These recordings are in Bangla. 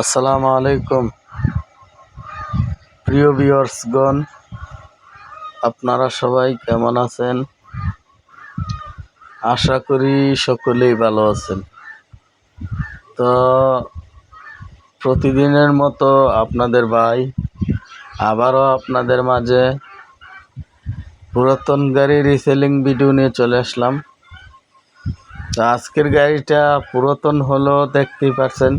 আসসালামু আলাইকুম। প্রিয় ভিউয়ার্সগণ, আপনারা সবাই কেমন আছেন? আশা করি সকলেই ভালো আছেন। তো প্রতিদিনের মতো আপনাদের ভাই, আবারও আপনাদের মাঝে পুরাতন গাড়ি রিসেলিং ভিডিও নিয়ে চলে আসলাম। তো আজকের গাড়িটা পুরাতন হলো, দেখতেই পাচ্ছেন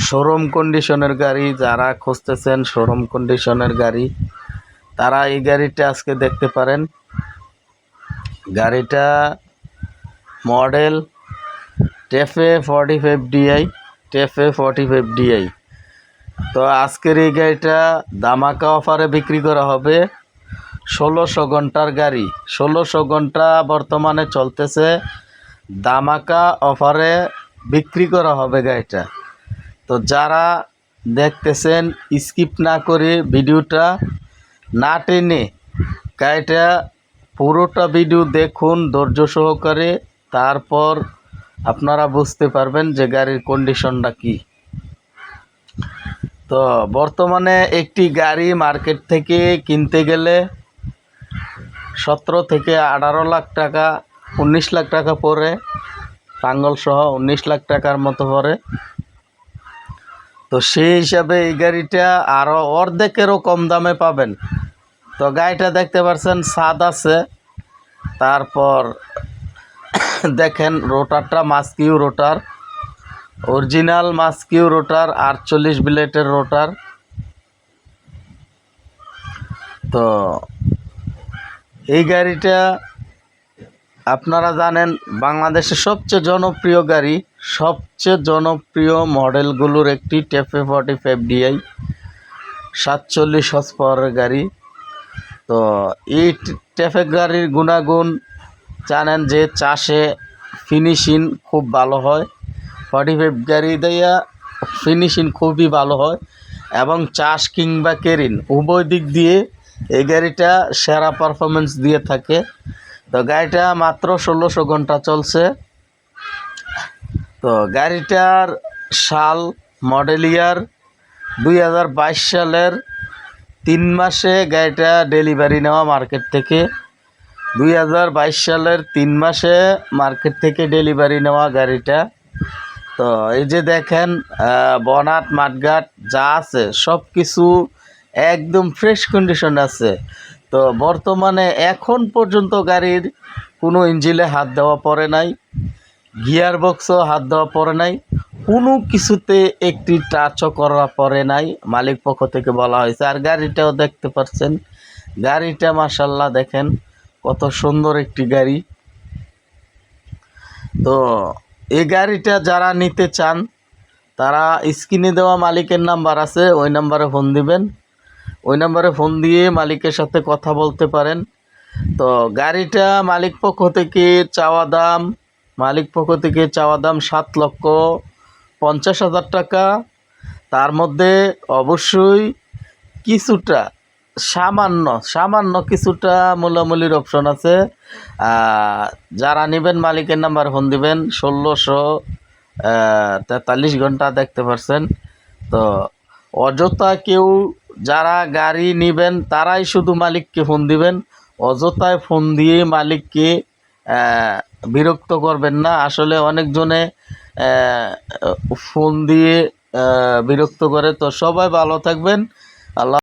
শোরুম কন্ডিশনের গাড়ি, যারা খুঁজতেছেন শোরুম কন্ডিশনের গাড়ি, তারা এই গাড়িটা আজকে দেখতে পারেন। গাড়িটা model TAFE forty five DI, TAFE forty five DI. তো আজকের এই গাড়িটা দামাকা অফারে বিক্রি করা হবে। ষোলোশো ঘণ্টার গাড়ি। ষোলোশো ঘণ্টা বর্তমানে চলতেছে। দামাকা অফারে বিক্রি করা হবে গাড়িটা। তো যারা দেখতেছেন স্কিপ না করে ভিডিওটা না টেনে গাড়িটা পুরোটা ভিডিও দেখুন ধৈর্য সহকারে, তারপর আপনারা বুঝতে পারবেন যে গাড়ির কন্ডিশনটা কি। তো বর্তমানে একটি গাড়ি মার্কেট থেকে কিনতে গেলে সতেরো থেকে আঠারো লাখ টাকা, উনিশ লাখ টাকা পড়ে টাঙ্গল সহ উনিশ লাখ টাকার মতো পড়ে তো সেই হিসাবে এই গাড়িটা আরও অর্ধেকেরও কম দামে পাবেন। তো গাড়িটা দেখতে পাচ্ছেন স্বাদ আছে। তারপর দেখেন রোটারটা Maschio rotor, original Maschio rotor, আটচল্লিশ বিলেটের রোটার। তো এই গাড়িটা আপনারা জানেন, বাংলাদেশের সবচেয়ে জনপ্রিয় গাড়ি। সবচেয়ে জনপ্রিয় মডেলগুলোর একটি টেফে ফর্টি ফাইভ ডিআই সাতচল্লিশ হর্স পাওয়ারের গাড়ি। তো এই টেফে গাড়ির গুণাগুণ জানেন যে চাষে ফিনিশিং খুব ভালো হয়। ফর্টি ফাইভ গাড়ি দেয়া ফিনিশিং খুবই ভালো হয় এবং চাষ কিংবা কেরিন উভয় দিক দিয়ে এই গাড়িটা সেরা পারফরমেন্স দিয়ে থাকে। তো গাড়িটা মাত্র ষোলোশো ঘণ্টা চলছে। তো গাড়িটার সাল মডেল ইয়ার দুই হাজার বাইশ সালের তিন মাসে গাড়িটা ডেলিভারি নেওয়া মার্কেট থেকে। দুই হাজার বাইশ সালের তিন মাসে মার্কেট থেকে ডেলিভারি নেওয়া গাড়িটা। তো এই যে দেখেন বনাট, মাঠঘাট যা আছে সব কিছু একদম ফ্রেশ কন্ডিশন আছে। তো বর্তমানে এখন পর্যন্ত গাড়ির কোনো ইঞ্জিলে হাত দেওয়া পড়ে নাই। গিয়ার বক্সও হাত দেওয়া পড়ে নাই। কোনো কিছুতে একটি টাচও করা পড়ে নাই, মালিক পক্ষ থেকে বলা হয়েছে। আর গাড়িটাও দেখতে পাচ্ছেন। গাড়িটা মাসাল্লাহ দেখেন, কত সুন্দর একটি গাড়ি। তো এই গাড়িটা যারা নিতে চান, তারা স্ক্রিনে দেওয়া মালিকের নাম্বার আছে, ওই নাম্বারে ফোন দিবেন। ওই নাম্বারে ফোন দিয়ে মালিকের সাথে কথা বলতে পারেন। তো গাড়িটা মালিক পক্ষ থেকে চাওয়া দাম মালিক পক্ষ থেকে চাওয়া দাম সাত লক্ষ পঞ্চাশ হাজার টাকা। তার মধ্যে অবশ্যই কিছুটা সামান্য সামান্য কিছুটা মূলামূলির অপশন আছে। যারা নেবেন মালিকের নাম্বার ফোন দিবেন, ষোলোশো তেতাল্লিশ ঘণ্টা দেখতে পারছেন। তো অযথা কেউ যারা গাড়ি নেবেন, তারাই শুধু মালিককে ফোন দিবেন। অযথায় ফোন দিয়ে মালিককে বিরক্ত করবেন না। আসলে অনেকজনে ফোন দিয়ে বিরক্ত করে। তো সবাই ভালো থাকবেন। আল্লাহ